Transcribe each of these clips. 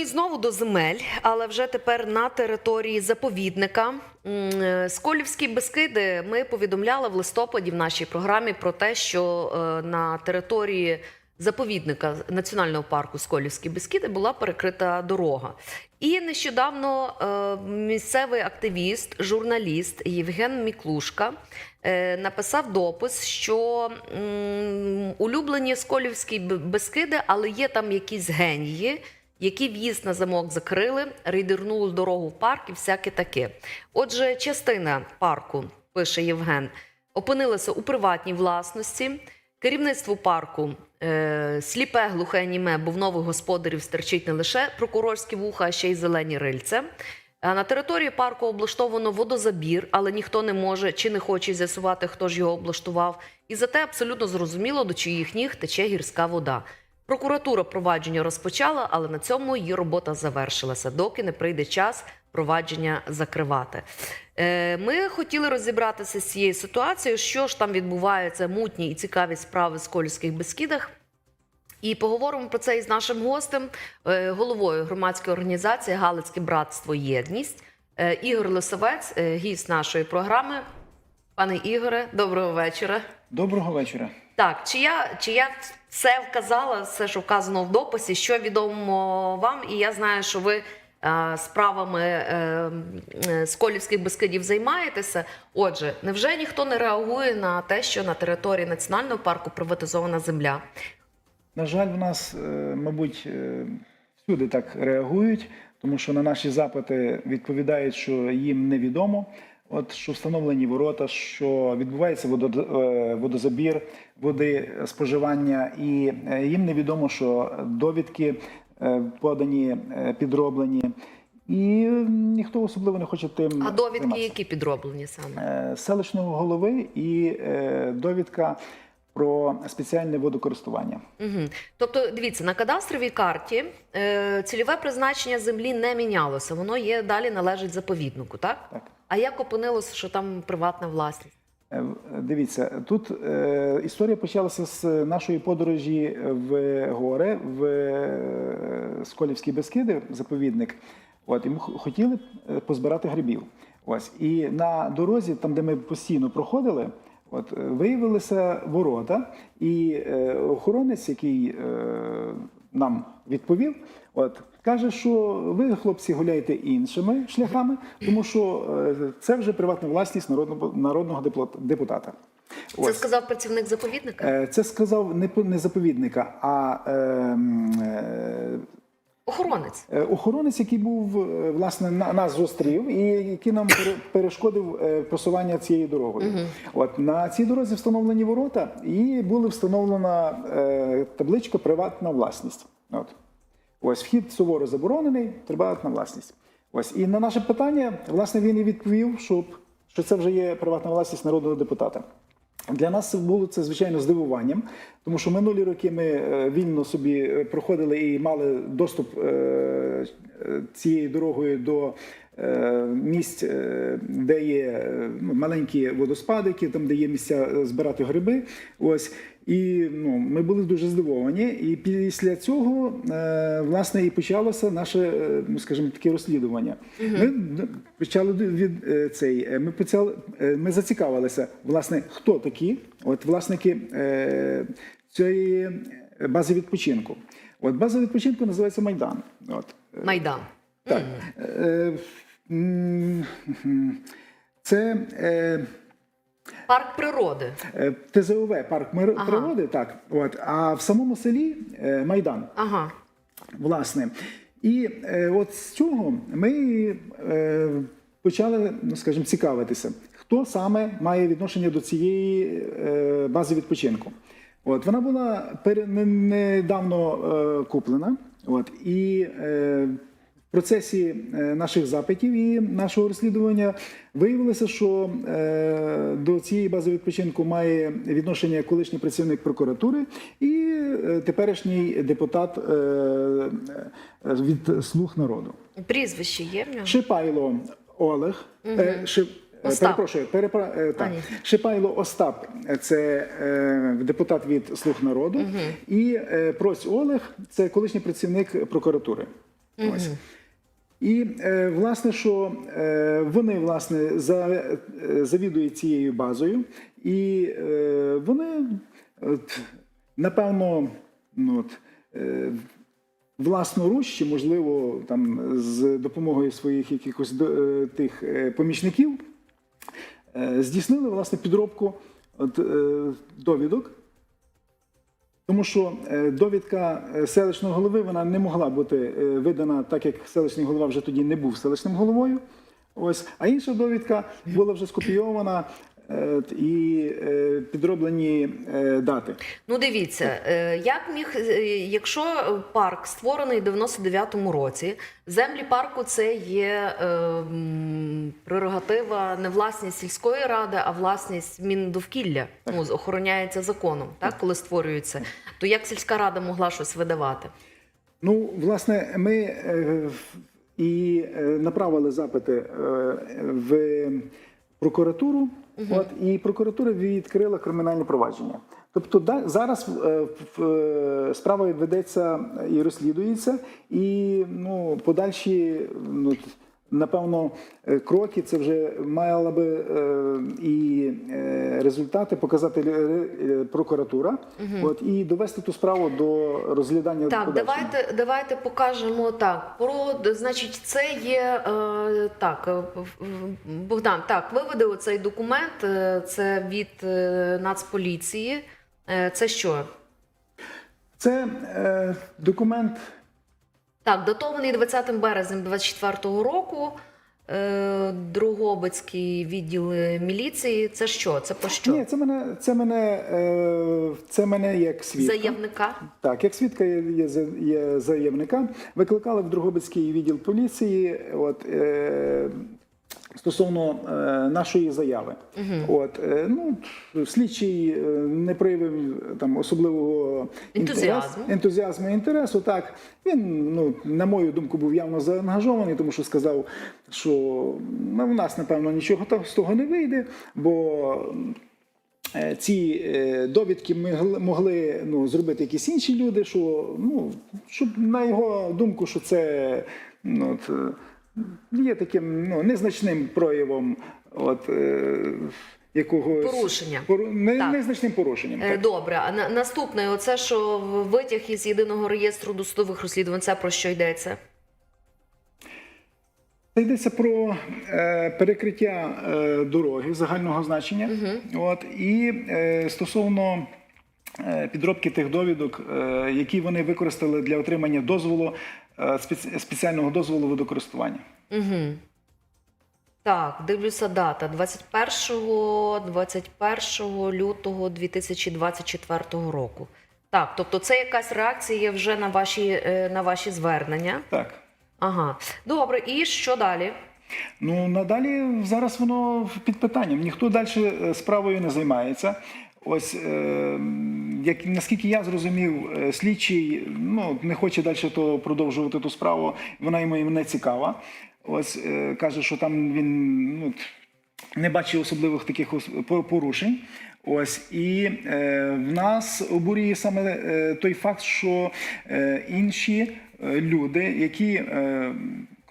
і знову до земель, але вже тепер на території заповідника. Е, Сколівські Бескиди ми повідомляли в листопаді в нашій програмі про те, що е, на території заповідника національного парку Сколівські Бескиди була перекрита дорога. І нещодавно е, місцевий активіст, журналіст Євген Міклушка написав допис, що улюблені Сколівські Бескиди, але є там якісь генії, які в'їзд на замок закрили, рейдернули дорогу в парк і всяке таке. Отже, частина парку, пише Євген, опинилася у приватній власності. Керівництво парку е, сліпе, глухе, німе, бо в нових господарів стерчить не лише прокурорські вуха, а ще й зелені рильця. А На території парку облаштовано водозабір, але ніхто не може чи не хоче з'ясувати, хто ж його облаштував. І зате абсолютно зрозуміло, до чиїх ніг тече гірська вода. Прокуратура провадження розпочала, але на цьому її робота завершилася, доки не прийде час провадження закривати. Е, Ми хотіли розібратися з цією ситуацією, що ж там відбувається, мутні і цікаві справи в Скольських Бескідах. І поговоримо про це із нашим гостем, е, головою громадської організації Галицьке братство Єдність Е, Ігор Лисовець, гість нашої програми. Пане Ігоре, доброго вечора. Доброго вечора. Так, чи я, чи я все вказала, все, що вказано в дописі, що відомо вам, і я знаю, що ви е, справами е, е, Сколівських Бескидів займаєтеся. Отже, невже ніхто не реагує на те, що на території національного парку приватизована земля? На жаль, в нас, мабуть, всюди так реагують, тому що на наші запити відповідають, що їм невідомо. От що встановлені ворота, що відбувається е, водозабір, води споживання, і е, їм невідомо, що довідки е, подані, е, підроблені, і е, ніхто особливо не хоче тим А довідки, займатися. які підроблені саме? Е, селищного голови і е, довідка про спеціальне водокористування. Угу. Тобто, дивіться, на кадастровій карті е, цільове призначення землі не мінялося, воно є далі належить заповіднику, так? Так. А як опинилося, що там приватна власність? Е, Дивіться, тут е, історія почалася з нашої подорожі в гори, в е, Сколівські Бескиди, заповідник. От, і ми хотіли е, позбирати грибів. Ось. І на дорозі, там, де ми постійно проходили, от, е, виявилися ворота, і е, охоронець, який е, нам відповів, от, каже, що ви, хлопці, гуляєте іншими шляхами, тому що е, це вже приватна власність народного, народного депутата. Це Ось. сказав працівник заповідника? Е, Це сказав не, не заповідника, а е, е, Охоронець. е, охоронець, який був власне на нас зустрів і який нам пере- перешкодив просування цією дорогою. От на цій дорозі встановлені ворота, і була встановлена е, табличка Приватна власність. От ось вхід суворо заборонений, приватна власність. Ось і на наше питання, власне, він і відповів, що, що це вже є приватна власність народного депутата. Для нас було це звичайно здивуванням, тому що минулі роки ми е, вільно собі е, проходили і мали доступ е, цією дорогою до місць, е, де є е, ну, маленькі водоспадики, там де є місця е, збирати гриби. Ось і ну, ми були дуже здивовані. І після цього е, власне і почалося наше, е, ну скажімо, таке розслідування. Ми почали від е, цей. е, Ми почали, е, ми зацікавилися, власне, хто такі, от власники е, цієї бази відпочинку. От база відпочинку називається Майдан. От. Майдан. Так. Е, м, Це е, Парк природи. е, ТЗОВ, парк Ага. природи, так. От. А в самому селі е, Майдан. Ага. Власне. І е, от з цього ми е, почали, ну скажімо, цікавитися, хто саме має відношення до цієї е, бази відпочинку. От вона була недавно е, куплена. От, і е, в процесі е, наших запитів і нашого розслідування виявилося, що е, до цієї бази відпочинку має відношення колишній працівник прокуратури і е, теперішній депутат від слуг народу. Прізвище є в нього? Шипайло Олег. Е, Шип, Остап. Перепрошую, перепра... так. Шипайло Остап це е, депутат від Слуг народу, і е, Прось Олег це колишній працівник прокуратури. Ось. І е, власне, що е, вони власне за, е, завідують цією базою, і вони напевно, ну, от, власноруч, чи можливо там з допомогою своїх якихось до- тих помічників, здійснили власне підробку от, довідок. Тому що е, довідка е, селищного голови вона не могла бути е, видана, так як селищний голова вже тоді не був селищним головою. Ось, а інша довідка була вже скопійована і е, підроблені е, дати. Ну, дивіться, е, як міг, е, якщо парк створений в 99-му році, землі парку це є е, прерогатива не власність сільської ради, а власність Міндовкілля. Ну, охороняється законом, так, коли створюється. То як сільська рада могла щось видавати? Ну, власне, ми е, і е, направили запити е, в прокуратуру, от, і прокуратура відкрила кримінальне провадження. Тобто да, зараз е, е, справа ведеться і розслідується, і ну, подальші, ну, напевно, е, кроки це вже мала би е, і е, результати показати прокуратура, от, і довести ту справу до розглядання Так, подальшого. давайте, давайте покажемо так. Про значить, це є е, так, Богдан. Так, виведи оцей документ. Це від Нацполіції. Це що? Це е, документ. Так, датований 20 березнем 24 року. Е, Другобицький відділ міліції. Це що? Це по що? Ні, це мене, це мене, е, це мене як свідка. Заявника. Так, як свідка є, є, є заявника. Викликали в Другобицький відділ поліції. От, е, Стосовно е, нашої заяви, от е, ну слідчий е, не проявив там особливого Ентузіазму. ентузіазму і інтересу. Так він, ну на мою думку, був явно заангажований, тому що сказав, що ну, в нас напевно нічого з того не вийде, бо Е, ці е, довідки могли, могли ну, зробити якісь інші люди, що ну, щоб на його думку, що це ну, от, е, є таким ну, незначним проявом от, е, якогось Порушення. пору- не, Так. незначним порушенням. Е, Так. Добре, а на- наступне, оце що витяг із єдиного реєстру досудових розслідувань, це про що йдеться? Це йдеться про е, перекриття е, дороги загального значення. От, і е, стосовно е, підробки тих довідок, е, які вони використали для отримання дозволу, спеціального дозволу водокористування. Угу. Так, дивлюся дата 21, 21 лютого 2024 року. Так, тобто це якась реакція вже на ваші, е, на ваші звернення. Так. Ага. Добре, і що далі? Ну надалі зараз воно під питанням. Ніхто далі е, справою не займається. Ось е, як наскільки я зрозумів, е, слідчий ну не хоче далі то продовжувати ту справу. Вона йому не цікава. Ось е, каже, що там він ну, не бачить особливих таких порушень. Ось і е, в нас обурює саме той факт, що е, інші люди, які е,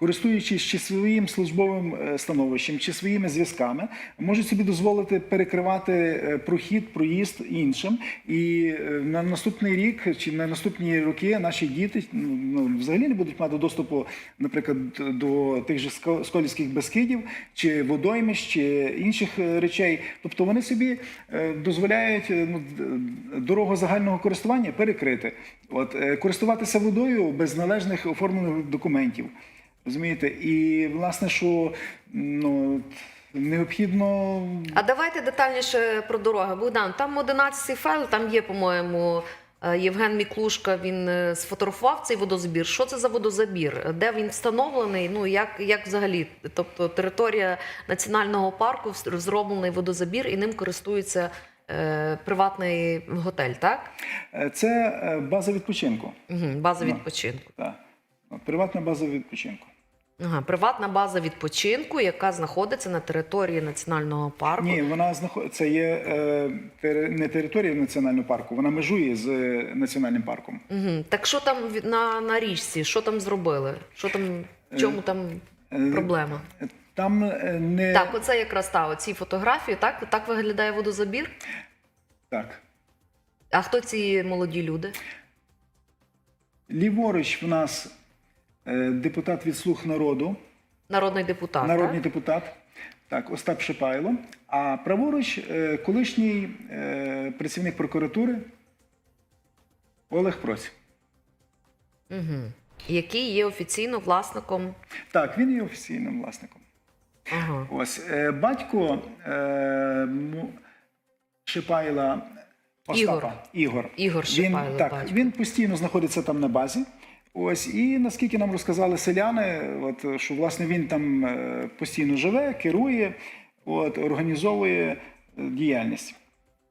користуючись чи своїм службовим е, становищем, чи своїми зв'язками, можуть собі дозволити перекривати е, прохід, проїзд іншим. І е, на наступний рік чи на наступні роки наші діти ну, взагалі не будуть мати доступу, наприклад, до тих же ско- сколівських безкидів, чи водоймищ, чи інших речей. Тобто вони собі дозволяють ну, дорогу загального користування перекрити, от користуватися водою без належних оформлених документів. Розумієте, і власне, що ну необхідно А давайте детальніше про дороги. Богдан, там 11 файл, там є, по-моєму, е, Євген Міклушка. Він е, сфотографував цей водозабір. Що це за водозабір? Де він встановлений? Ну як, як взагалі? Тобто територія національного парку зроблений водозабір, і ним користується е, приватний готель, так? Е, це база відпочинку. Угу, база Ну. відпочинку. Так. Приватна база відпочинку. Ага, приватна база відпочинку, яка знаходиться на території національного парку. Ні, вона знаходиться. Це є е, не територія національного парку, вона межує з е, національним парком. Угу. Так що там на, на річці? Що там зробили? Що там, в чому там е, проблема? Там е, не Так, оце якраз та оці фотографії. Так, так виглядає водозабір. так. А хто ці молоді люди? Ліворуч в нас е, депутат від слуг народу, Народний депутат. народний так? депутат, так, Остап Шипайло. А праворуч е, колишній е, працівник прокуратури Олег Проць. Угу. Який є офіційно власником. Так, він є офіційним власником. Ага. Ось е, батько е, Шипайла Остапа Ігор. Ігор. Ігор він, так, батько. він постійно знаходиться там на базі. Ось і наскільки нам розказали селяни, от що власне він там е, постійно живе, керує, от організовує е, діяльність.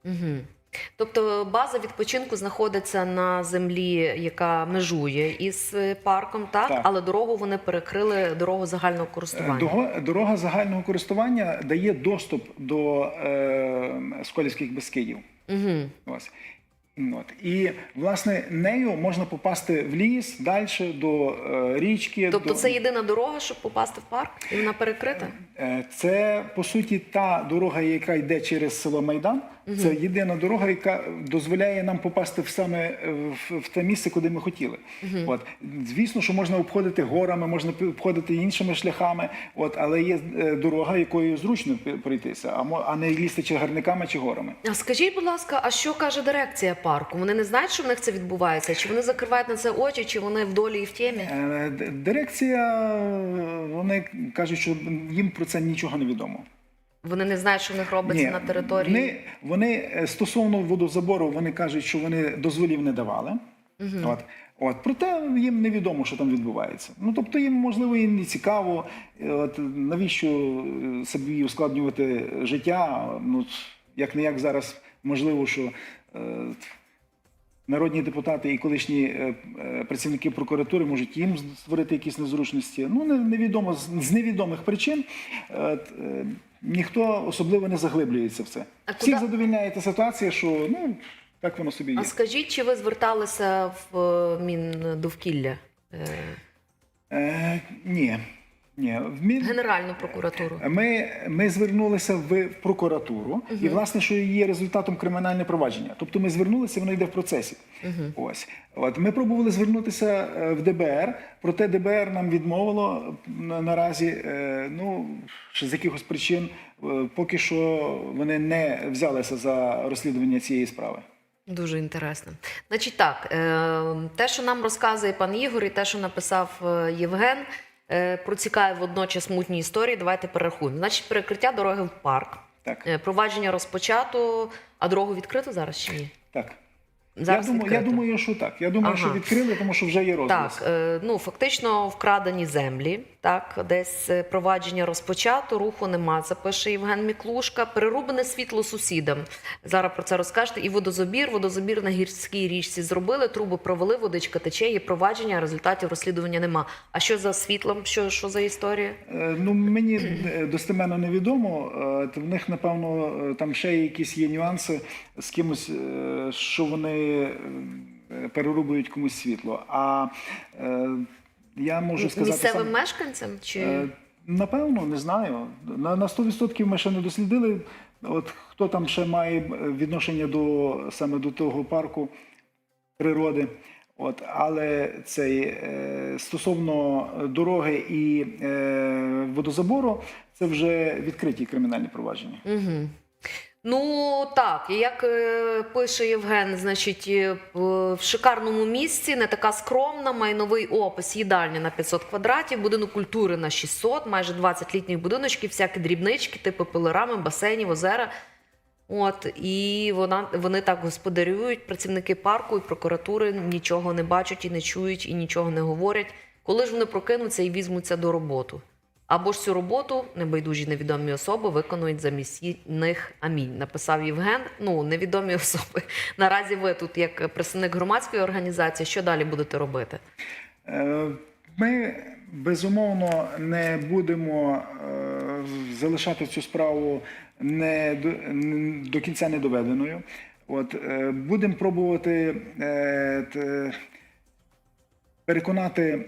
Угу. Тобто база відпочинку знаходиться на землі, яка межує із е, парком, так? Так. але дорогу вони перекрили дорогу загального користування. Дорога загального користування дає доступ до е, Сколівських. Угу. Ось. От. І, власне, нею можна попасти в ліс, далі до е, річки. Тобто до... це єдина дорога, щоб попасти в парк, і вона перекрита? Е, Це, по суті, та дорога, яка йде через село Майдан. Це єдина дорога, яка дозволяє нам попасти в саме е, в, в те місце, куди ми хотіли. От. Звісно, що можна обходити горами, можна обходити іншими шляхами, от, але є е, дорога, якою зручно пройтися, а, а не лізти чи гарниками, чи горами. А скажіть, будь ласка, а що каже дирекція парку? Вони не знають, що в них це відбувається? Чи вони закривають на це очі, чи вони в долі і в темі? Е, Дирекція, вони кажуть, що їм про це нічого не відомо. Вони не знають, що в них робиться на території. Вони, вони е, стосовно водозабору, вони кажуть, що вони дозволів не давали. От. От. Проте їм невідомо, що там відбувається. Ну тобто їм, можливо, і не цікаво, е, от, навіщо е, собі ускладнювати життя. Ну, як не як зараз можливо, що е, народні депутати і колишні е, е, працівники прокуратури можуть їм створити якісь незручності. Ну, не- невідомо з, з невідомих причин. Е, е, Ніхто особливо не заглиблюється в це. А Всіх куди- задовільняє та ситуація, що ну так воно собі є. А скажіть, чи ви зверталися в е, Міндовкілля? Е, Е, ні, ні. В Мін... Генеральну прокуратуру? Ми, ми звернулися в прокуратуру, і власне, що є результатом кримінальне провадження. Тобто ми звернулися, воно йде в процесі. Ось от ми пробували звернутися е, в ДБР, проте ДБР нам відмовило наразі. е, Ну з якихось причин, е, поки що вони не взялися за розслідування цієї справи. Дуже інтересно. Значить, так, е, те, що нам розказує пан Ігор, і те, що написав е, Євген, е, про цікаві водночас мутні історії. Давайте перерахуємо. Значить, перекриття дороги в парк. Так, Е, Провадження розпочато, а дорогу відкрито зараз чи ні? так. Зараз я, думаю, я думаю, що так. Я думаю, Ага. що відкрили, тому що вже є розголос. Так, е, ну фактично вкрадені землі. Так, десь е, провадження розпочато, руху нема. Це пише Євген Міклушка. Перерубане світло сусідам. Зараз про це розкажете. І водозабір. Водозабір на гірській річці зробили. Труби провели, водичка тече. Є провадження, а результатів розслідування нема. А що за світлом? Що, що за історія? Е, Ну, мені е, достеменно невідомо. Е, В них, напевно, там ще якісь є нюанси з кимось, що вони е, перерубують комусь світло. А е, я можу сказати. Місцевим сам- мешканцям? Чи Е, Напевно, не знаю. На, на 100% ми ще не дослідили. От хто там ще має е, відношення до саме до того парку природи. От, але цей е, стосовно дороги і е, водозабору, це вже відкриті кримінальні провадження. Угу. Ну так, як е, пише Євген, значить, е, в шикарному місці, не така скромна, майновий опис, їдальня на 500 квадратів, будинок культури на 600, майже 20 літніх будиночків, всякі дрібнички, типу пилорами, басейнів, озера. От і вона вони так господарюють. Працівники парку і прокуратури нічого не бачать і не чують, і нічого не говорять. Коли ж вони прокинуться і візьмуться до роботи? Або ж цю роботу небайдужі невідомі особи виконують замість них. Амінь. Написав Євген. Ну невідомі особи. Наразі ви тут, як представник громадської організації, що далі будете робити? Е, Ми, Безумовно, не будемо е, залишати цю справу не до, до кінця недоведеною. От е, будемо пробувати переконати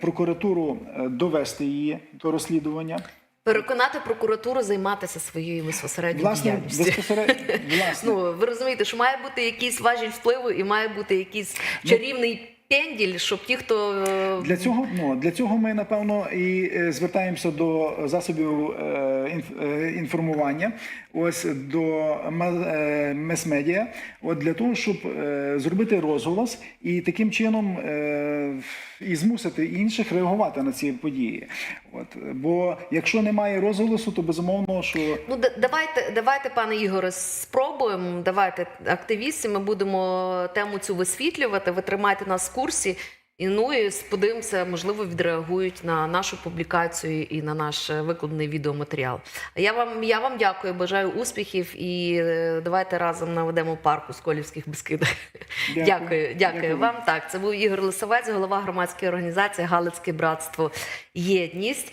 прокуратуру е, довести її до розслідування. Переконати прокуратуру займатися своєю безпосередньо Власне, діяльністю. власне. Ну, ви розумієте, що має бути якийсь важіль впливу і має бути якийсь чарівний пенділь, щоб ті, хто е, Для цього, ну, для цього ми, напевно, і е, звертаємося до засобів е, е, інформування, ось до е, мас-медіа, от для того, щоб е, зробити розголос і таким чином е, і змусити інших реагувати на ці події. От, бо якщо немає розголосу, то безумовно, що Ну, да- давайте, давайте, пане Ігоре, спробуємо. Давайте активісти. Ми будемо тему цю висвітлювати. Ви тримайте нас в курсі. І ну і сподивимося, можливо, відреагують на нашу публікацію і на наш е, викладений відеоматеріал. Я вам я вам дякую, бажаю успіхів і е, давайте разом наведемо парку з колівських Дякую. Дякую, дякую, Дякую. вам. Так, це був Ігор Лисовець, голова громадської організації Галицьке братство Єдність.